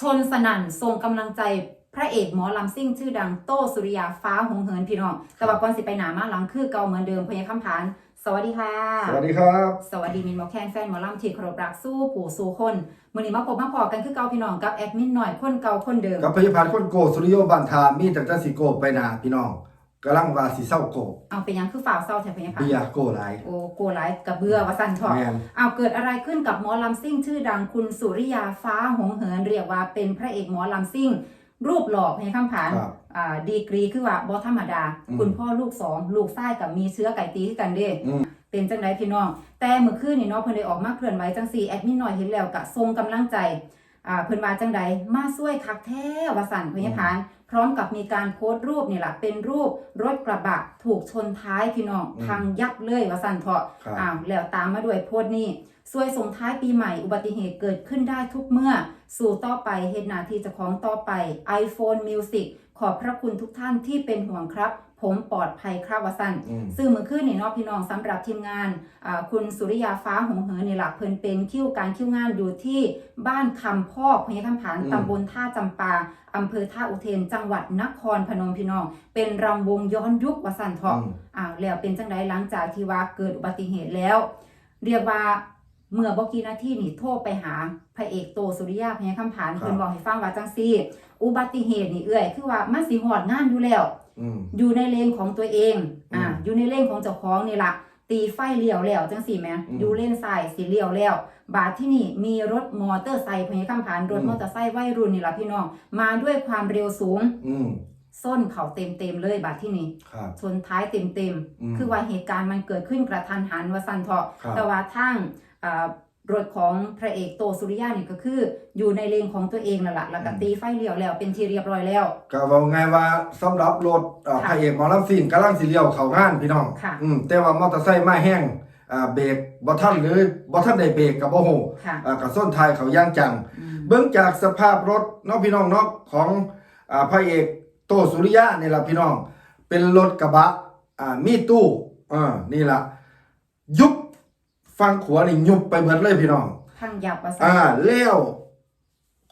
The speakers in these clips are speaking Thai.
ชนสนั่นส่งกำลังใจพระเอกหมอลำซิ่งชื่อดังโต้สุริยาฟ้าหงเหินพี่น้อง แต่ว่าก่อนสิไปหนามาหลังคือเก่าเหมือนเดิมพยาคำผาน สวัสดีค่ะ สวัสดีครับ สวัสดีมินหมอแคนแฟนหมอลำที่เคารพรักสู้ผู้สู้คนมือนี้มาพบมาพอกันคือเก่าพี่น้องกับแอดมินหน่อยคนเก่าคนเดิมกับพยาบาลคนโกสุริโยบันทามีตั้งแต่สิโกไปหนาพี่น้อง กำลังว่าสิเศร้าโกเอาเป็นหยังคือฝ่าวเศร้าแถวพยาคำเบียร์โกหลาย โอ้โกไลฟ์กับเบื่อว่าสั่นทอะแมนเอาเกิดอะไรขึ้นกับหมอลำซิ่งชื่อดังคุณสุริยาฟ้าหงเหินเรียกว่าเป็นพระเอกหมอลำซิ่ง รูปหล่อในคำผานครับ อ่าดีกรีคือว่าบอธรรมดา อืม คุณพ่อลูกสองลูกชายกับมีเชื้อไก่ตีคือกันเด้ อืม เป็นจังไดพี่น้อง แต่เมื่อคืนนี่เนาะเพิ่นได้ออกมาเคลื่อนไหวจังซี่แอดมินหน่อยเห็นแล้วก็ทรงกำลังใจอ่าเพิ่นว่าจังใดมาช่วยคักแท้ว่าสั่นพญาพาน พร้อมกับมีการโพสต์รูปนี่แหละเป็นรูปรถกระบะถูกชนท้ายพี่น้องอืมพังยับเลยว่าสั่นเถาะครับ อ้าวแล้วตามมาด้วยโพสต์นี้สวยส่งท้ายปีใหม่อุบัติเหตุเกิดขึ้นได้ทุกเมื่อ สู่ต่อไปเหตุหนาทีเจะของต่อไป iPhone Music ขอบพระคุณทุกท่านที่เป็นห่วงครับ ผมปลอดภัยครับวสันอืมซึ่งมือขึ้นนี่เนาะพี่น้องสำหรับทีมงานอ่าคุณสุริยาฟ้าหงเหินนี่หลักเพิ่นเป็นคิวการคิวงานอยู่ที่บ้านคำพอกพญาคำผานอืมตำบลท่าจำปาอำเภอท่าอุเทน จังหวัดนครพนมพี่น้อง เป็นรำวงย้อนยุควสันเถาะอืมอ้าวแล้วเป็นจังไดหลังจากที่ว่าเกิดอุบัติเหตุแล้ว เรียกว่าเมื่อบอกกี่นาทีนี่โทรไปหาพระเอกโตสุริยาพญาคำผานครับเพิ่นบอกให้ฟังว่าจังซี่ อุบัติเหตุนี่เอื้อย คือว่ามันสิหอดงานอยู่แล้ว อืมอยู่ในเลนของตัวเอง อ่าอืมอยู่ในเลนของเจ้าของนี่ละตีไฟเลี้ยวแล้วจังสี่แหมอืมอยู่เลนซ้ายสิเลี้ยวแล้ว บาทที่นี่มีรถมอเตอร์ไซค์พญาคำผานรถอืมมอเตอร์ไซค์วัยรุ่นนี่ละพี่น้อง มาด้วยความเร็วสูง อืมส้นเขาเต็มเต็มๆเลยบาทที่นี่ครับชนท้ายเต็มเต็มๆอืมคือว่าเหตุการณ์มันเกิดขึ้นกระทันหันว่าสันเถาะครับแต่ว่าทั้งอ่า รถของพระเอกโตสุริยานี่ก็คือ อยู่ในเลนของตัวเองนั่นแหละแล้วก็ตีไฟเลี้ยวแล้วเป็นที่เรียบร้อยแล้ว ก็ว่าไงว่าสำหรับรถอ่าค่ะพระเอกหมอลำซิ่งกำลังสิเลี้ยวเข้างานพี่น้องค่ะ อืมแต่ว่ามอเตอร์ไซค์มาแห้งอ่าเบรกบ่ทันหรือบ่ทันได้เบรกกับบ่ฮู้ค่ะอ่ากับส้นท้ายเขาย่างจัง อืมเบื้องจากสภาพรถเนาะพี่น้องเนาะของอ่าพระเอกโตสุริยะนี่ล่ะพี่น้อง เป็นรถกระบะอ่ามีตู้อ่านี่ล่ะยุบ ฟังขวานี่ยุบไปเบิดเลยพี่น้อง พังยับว่าสันอ่าแล้ว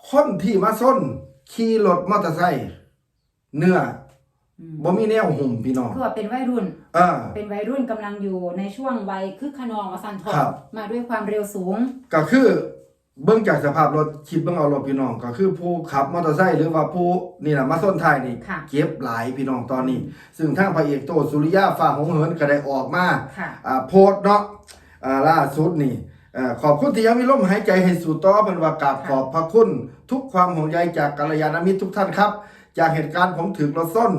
คนที่มาส้นขี่รถมอเตอร์ไซค์เนื้ออืมบ่มีแนวหุ่มพี่น้องคือว่าเป็นวัยรุ่น อ่า เป็นวัยรุ่นกำลังอยู่ในช่วงวัยคึกขนองวสันทอครับ มาด้วยความเร็วสูง ก็คือเบื้องจากสภาพรถคิดเบื้องเอารถพี่น้อง ก็คือผู้ขับมอเตอร์ไซค์หรือว่าผู้นี่แหละมาส้นท้ายนี่ค่ะ เก็บหลายพี่น้องตอนนี้ ซึ่งทางพระเอกโตสุริยาฝ่าหงเหินก็ได้ออกมา ค่ะ อ่าโพสต์เนาะอ่า ล่าสุดนี่อ่าขอบคุณที่ยังมีลมหายใจให้สู่ต่อเป็นว่ากราบค่ะขอบพระคุณทุกความห่วงใยจากกัลยาณมิตรทุกท่านครับ จากเหตุการณ์ผมถึกรถส้น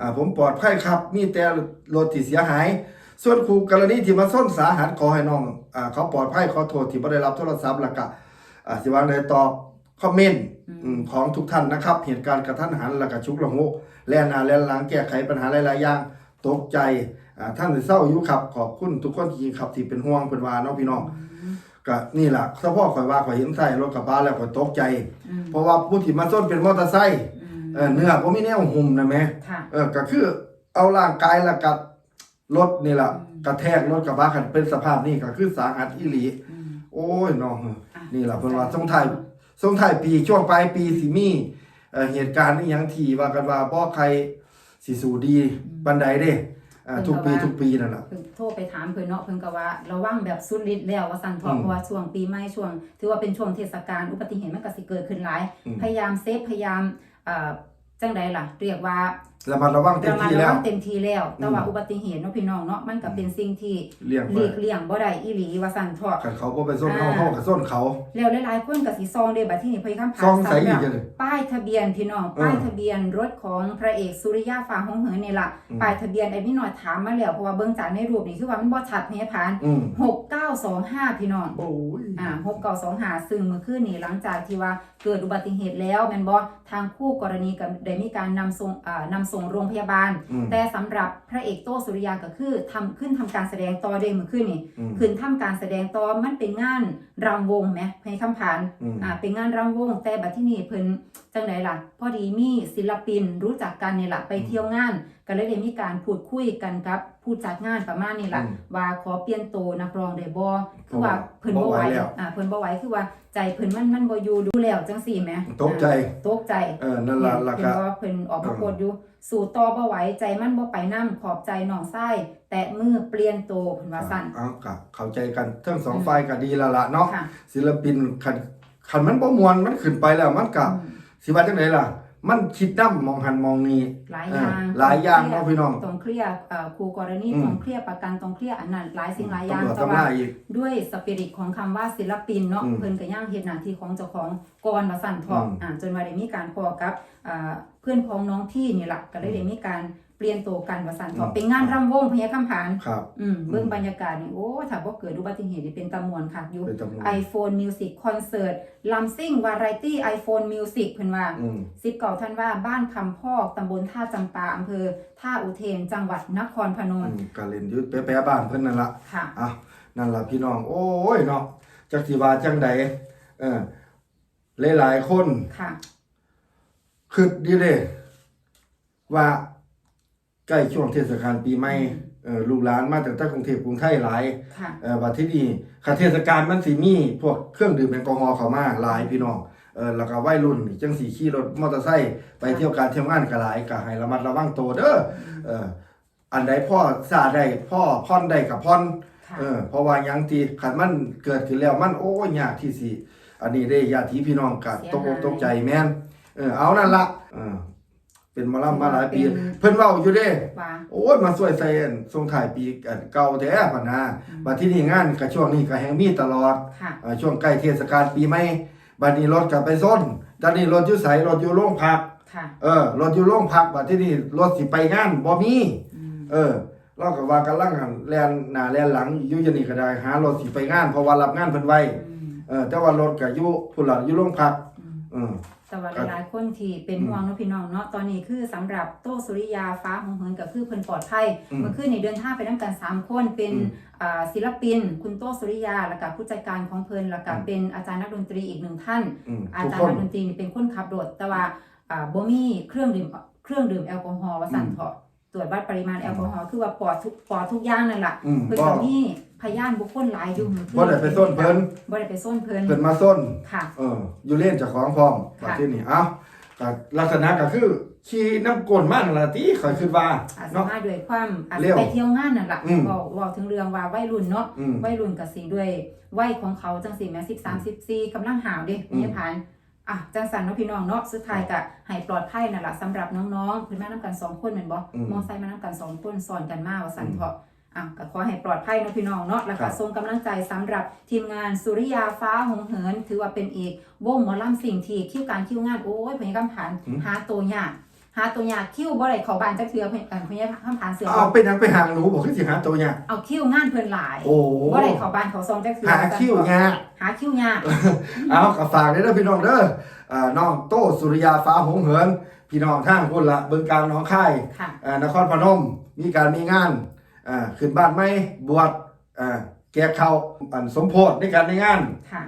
อ่าผมปลอดภัยครับ มีแต่รถที่เสียหาย ส่วนครูกรณีที่มาส้นสาหัสขอให้น้องอ่าเขาปลอดภัยขอโทษที่ไม่ได้รับโทรศัพท์แล้วก็อ่าสิวางได้ตอบคอมเมนต์อืมอืมของทุกท่านนะครับ เหตุการณ์กระทันหันแล้วก็ชุกละหุกแล่นหน้าแล่นหลังแก้ไขปัญหาหลายๆอย่างตกใจอ่า ท่านสิเศร้าอยู่ครับ ขอบคุณทุกคนจริงๆครับที่เป็นห่วงเป็นว่าเน้องพี่น้องก็นี่แหละเฉพาะข่อยว่าข่อยเห็นใส่รถกระบะแล้วข่อยตกใจอืมเพราะว่าผู้ที่มาส้นเป็นมอเตอร์ไซค์อืมเออเนื้อผมมีแนวหุ่มนะแม่ค่ะเออก็คือเอาร่างกายแล้วกับรถนี่แหละอืมกระแทกรถกระบะคันเป็นสภาพนี่ก็คือสาหัสอีหลีอืมโอ้ยน้องอ่นี่แหละเพิ่นว่าส่งท้ายส่งท้ายปีช่วงปลายปีสิมีเอ่อเหตุการณ์อีหยังที่ว่ากันว่าบ่ใครสิสู่ดีปานใดเด้ อ่าทุกปีทุกปีนั่นล่ะเพิ่นโทรไปถามเพิ่นเนาะเพิ่นก็ว่าระวังแบบสุดฤทธิ์แล้วว่าสันทออืมเพราะว่าช่วงปีใหม่ช่วง ถือว่าเป็นช่วงเทศกาลอุบัติเหตุมันก็สิเกิดขึ้นหลายอืมพยายามเซฟพยายามเอ่อจังใดล่ะ เรียกว่า ระมัดระวังเต็มระมัดที่ระแล้วัวงเต็มที่แล้วแต่อืมว่าอุบัติเหตุเนาะพี่น้องเนาะมันก็เป็นสิ่งที่เลี่ยงหไปลีกเลี่ยงบ่ได้อีหลีว่าสันทอคันเขาบ่ไปส้นเฮาอ่าเฮาก็ส้นเขา แล้วหลายๆคนก็สิซองเด้บัดที่นี่เพิ่นคำถามซองใส่อีกสำหรับจังเลยป้ายทะเบียนพี่น้องเออป้ายทะเบียนรถของพระเอกสุริยาฟ้าหงเหินนี่ล่ะอืมป้ายทะเบียนไอ้พี่น้อยถามมาแล้วเพราะว่าเบิ่งจากในรูปนี่คือว่ามันบ่ชัดเฮผ่านอืม6925 พี่น้องโอ้ยอ่า6925ซึ่งเมื่อคืนนี้หลังจากที่ว่าเกิดอุบัติเหตุแล้วแม่นบ่ทางคู่กรณีก็ได้มีการนำส่งอ่านำส่งโรงพยาบาล อืม แต่สำหรับพระเอกโต้สุริยาก็คือทำขึ้นทำการแสดงต่อเด้เมื่อคืนนี่อืม ขึ้นทำการแสดงต่อมันเป็นงานรำวงไหมให้คำผ่านอืม อ่าเป็นงานรำวงแต่บัดที่นี่เพิ่นจังไดล่ะ พอดีมีศิลปินรู้จักกันนี่ล่ะไปเที่ยวงาน ก็เลยได้มีการพูดคุยกันกับผู้จัดงานประมาณนี้ล่ะอืมว่าขอเปลี่ยนโตวนักร้องได้บ่คือว่าเพิ่นบ่บ่ไหไหววแล้ว อ่าเพิ่นบ่ไหวคือว่าใจเพิ่นมันมันบ่อยู่ดูแล้วจังซี่แหมตกใจอ่าตกใจ เออ นั่นล่ะล่ะเพิ่ก็นว่าเพิ่นออกมาโพดอยู่ สู่ต่อบ่ไหวใจมันบ่ไปนํขอบใจน้องไส้แตะมือเปลี่ยนโตวเพิ่นว่าสั่นเอาก็เข้าใจกันทั้งสองอืม ฝ่ายก็ดีและละเนาะค่ะศิลปินคันคันมันบ่มวนมันขึ้นไปแล้วมันก็อืม สิว่าจังไดล่ะ มันคิดนำมองหันมองนี้หลายอย่างเออหลายอย่างเนาะพี่น้องต้องเคลียร์เอ่อครูกรณีอืมต้องเคลียร์ประกันต้องเคลียร์อันนั้นหลายสิ่งหลายอย่างตำรวจแต่ตำว่าราอีกด้วยสปิริตของคำว่าศิลปินเนาะอืมเพิ่นก็ย่างเฮ็ดหน้าที่ของเจ้าของก่อนมาสั่นทอกอืมอ่าจนว่าได้มีการพอกับอ่าเพื่อนพ้องน้องที่นี่ล่ะก็เลยได้มีการ เปลี่ยนตัวกันว่าสั่นทอกอืมเป็นงานรำวงพญาคำผานครับ อืมเบิ่งบรรยากาศนี่โอ้ถ้าบ่เกิดอุบัติเหตุนี่เป็นตำมวนค่ะอยู่เป็นจำนวน iPhone Music Concert ลำซิ่งวาไรตี้ iPhone Music เพิ่นว่าอืม สิบเก่าท่านว่าบ้านคำพอกตำบลท่าจำปาอำเภอ ท่าอุเทน จังหวัดนครพนอืมมก็เล่นอยู่แปะๆบ้านเพิ่นนั่นล่ะค่ะ อะนั่นล่ะพี่น้อง โอ้ยเนาะจักสิว่าจังใดเออหลายๆคนค่ะ คิดดีเด้ว่า ใกล้ช่วงเทศกาลปีใหม่เออลูกหลานมาจากกรุงเทพกรุงไทยหลายค่ะเอ่อบัดที่นี่ค่าเทศกาลมันสิมีพวกเครื่องดื่มแอลกอฮอล์เข้ามาหลายพี่น้องเออแล้วก็วัยรุ่นนี่จังสีขี่รถมอเตอร์ไซค์ไปเที่ยวการเที่ยวงานก็หลายก็ให้ระมัดระวังตัวเด้อเอออันใดพ่อซาได้พ่อพ่อนได้กับพ่อนค่ะเออเพราะว่าหยังที่คันมันเกิดขึ้นแล้วมันโอ้ยยากที่สิอันนี้ได้ญาติพี่น้องก็ตกอกตกใจแม่นเออเอานั่นละเออ เป็นหมอลำมาหลายปีเพิ่นเว้าอยู่เด้ ว่า โอ้ยมาสวยใส่อันส่งถ่ายปีอันเก่าแท้พันนาบัดที่นี่งานก็ช่วงนี้ก็แฮงมีตลอดค่ะ เอ่อช่วงใกล้เทศกาลปีใหม่บัดนี้รถก็ไปส้นตอนนี้รถอยู่ไสรถอยู่โรงพัก ค่ะเออรถอยู่โรงพักบัดที่นี่รถสิไปงานบ่มี อืมเออเราก็ว่ากำลังอั่นแล่นหน้าแล่นหลังอยู่จังนี้ก็ได้หารถสิไปงานเพราะว่ารับงานเพิ่นไว้อืมเออแต่ว่ารถก็อยู่พุ่นล่ะอยู่โรงพัก อืมเออแต่ว่าครับหลายๆคนที่เป็นอืมห่วงเนาะพี่น้องเนาะตอนนี้คือสำหรับโต้สุริยาฟ้าหงเหินก็คือเพิ่นปลอดภัยอืมเมื่อคืนนี่เดินทางไปนํกันสามคนเป็นอืมอ่าศิลปิน คุณโต้สุริยาแล้วก็ผู้จัดการของเพิ่นแล้วก็อืม เป็นอาจารย์นักดนตรีอีกหนึ่งท่าน อืมอาทุกจารคย์น นักดนตรีนี่เป็นคนขับรถแต่ว่าอ่าบ่มีเครื่องดื่มเครื่องดื่มแอลกอฮอล์ว่าสั่นอืม เถาะ ตรวจวัดปริมาณแอลกอฮอล์คือว่าปลอดทุกปลอดทุกอย่างนั่นล่ะอืม เพิ่นบ่ก็มีพยานบุคคลหลายอยู่บ่ได้ไปส้นเพิ่นบ่ได้ไปส้นเพิ่นเพิ่นมาส้น ค่ะ เอออยู่เล่นเจ้าของพร้อมค่ะบัดที่นี่เอ้าก็ลักษณะก็คือขี่น้ำกลนมากนั่นล่ะติข่อยคิดว่าอาจจะเนาะ มาด้วยความอาจเร็จะวไปเที่ยวงานนั่นแหละอืมเว้าเว้าถึงเรื่องว่าวัยรุ่นเนาะอืม วัยรุ่นกับสีด้วยวัยของเขาจังสีแม่สิบสามสิบสี่กำลังหาวเด้อืม มีผ่าน อะจังสันเนาะพี่น้องเนาะสุดท้ายก็ให้ปลอดภัยนั่นแหละสำหรับน้องๆเพิ่นมานํกันสองคนแม่นบ่อืม มอไซค์มานํกันสองคนสอนกันมาว่าสั่นอืมเถาะอะก็ขอให้ปลอดภัยเนาะพี่น้องเนาะแล้วครัก็บ ส่งกำลังใจสำหรับทีมงานสุริยาฟ้าหงเหิน ถือว่าเป็นอีกวงหมอลำสิ่งที่คิวการคิวงานโอ้ยเพิ่นกำผ่านหาตัวยาก หาตัวยากคิวบ่ได้เข้าบ้านจักเทื่อเพิ่นเอ่อเพิ่นกำผ่านเสือบ่เอาเป็นหยังไปห่างหนูบอกคือสิหาตัวเนี่ยเอาคิวงานเพิ่นหลายโอ้บ่ได้เข้าบ้านเขาซองจักเทื่อหาคิวยากหาคิวยาก เอาก็ฝากเด้อพี่น้องเด้ออ่าน้องโตสุริยาฟ้าหงเหิน พี่น้องทางพุ่นละเบิ่งกลางหน้องค่ายค่ะ อ่านครพนมมีการมีงานอ่าขึ้นบ้านใหม่บวชอ่าแก้เขาอันสมโพธิในการในงาน ค่ะ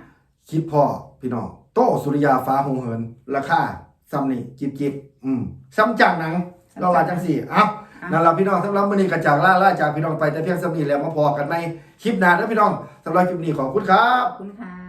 คิดพ่อพี่น้องโตสุริยาฟ้าหงเหินราคา ซ้ำนี่จิบจิบอืมซ้ำจังหนัง เราว่าจังสี่เอ้าอะนั่นละพี่น้องสำหรับมื้อนี้กระจากล่าล่าจากพี่น้องไปแต่เพียงสำนีแล้วมาพอกันในคลิปหน้าเด้อพี่น้องสำหรับคลิปนี้ขอบคุณครับขอบคุณค่ะ